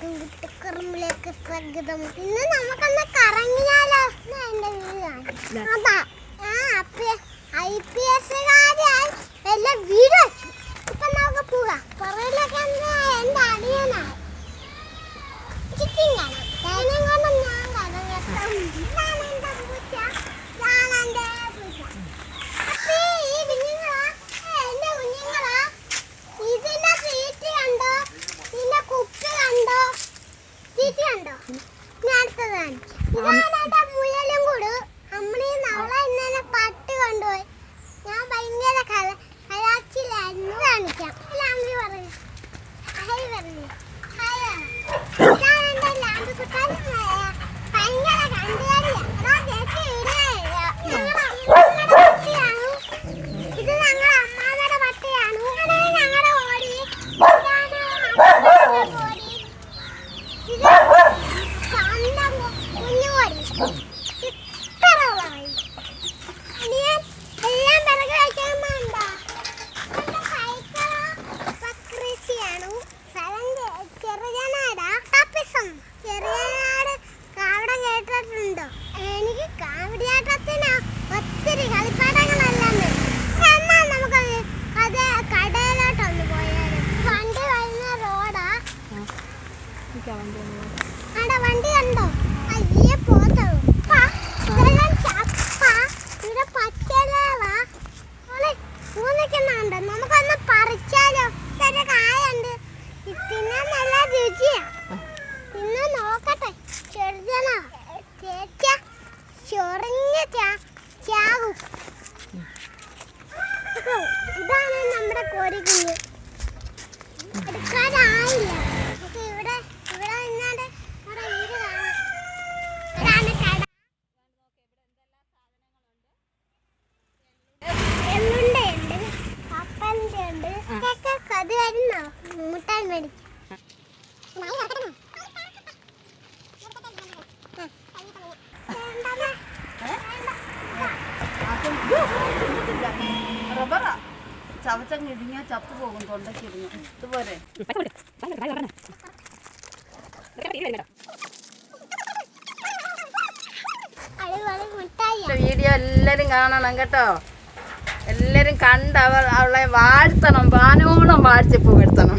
കുട്ടിക്കുറുമ്പിലേക്ക് സ്വാഗതം. ഇന്ന് നമുക്കൊന്ന് കറങ്ങിയാലോ? എന്റെ വീടാണ്. അതാ ആ ഐ പി എസ് കാരായി എല്ലാം വീട് വെച്ചു. ഇപ്പൊ നമുക്ക് പോകാം. പുറകിലൊക്കെ എന്റെ അടിയനാണ് ചിക്കൻ കാണാം ഞാൻ കടം Um, വെക്കുന്നുണ്ട് നമുക്കൊന്ന് പറിച്ചാലോ? കായുണ്ട്. തിന്നാൻ നല്ല രുചിയാ. തിന്നു നോക്കട്ടെ. ചെറുതനോ ചേച്ച ചൊറിഞ്ഞ ചാകും ഇതാണ് നമ്മുടെ കോരിക്കുഞ്ഞ്. ചത്തു പോകും വീഡിയോ എല്ലാരും കാണണം കേട്ടോ. എല്ലാരും കണ്ട് അവൾ അവളെ വാഴ്ത്തണം വാനോളം വാഴ്ച പൂവെടുത്തണം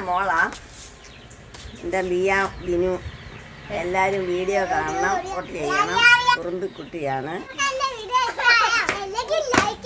മോളാ. എന്റെ ബിയാ ബിനു. എല്ലാവരും വീഡിയോ കാണണം വോട്ട് ചെയ്യണം. കുറുമ്പിക്കുട്ടിയാണ്. ലൈക്ക്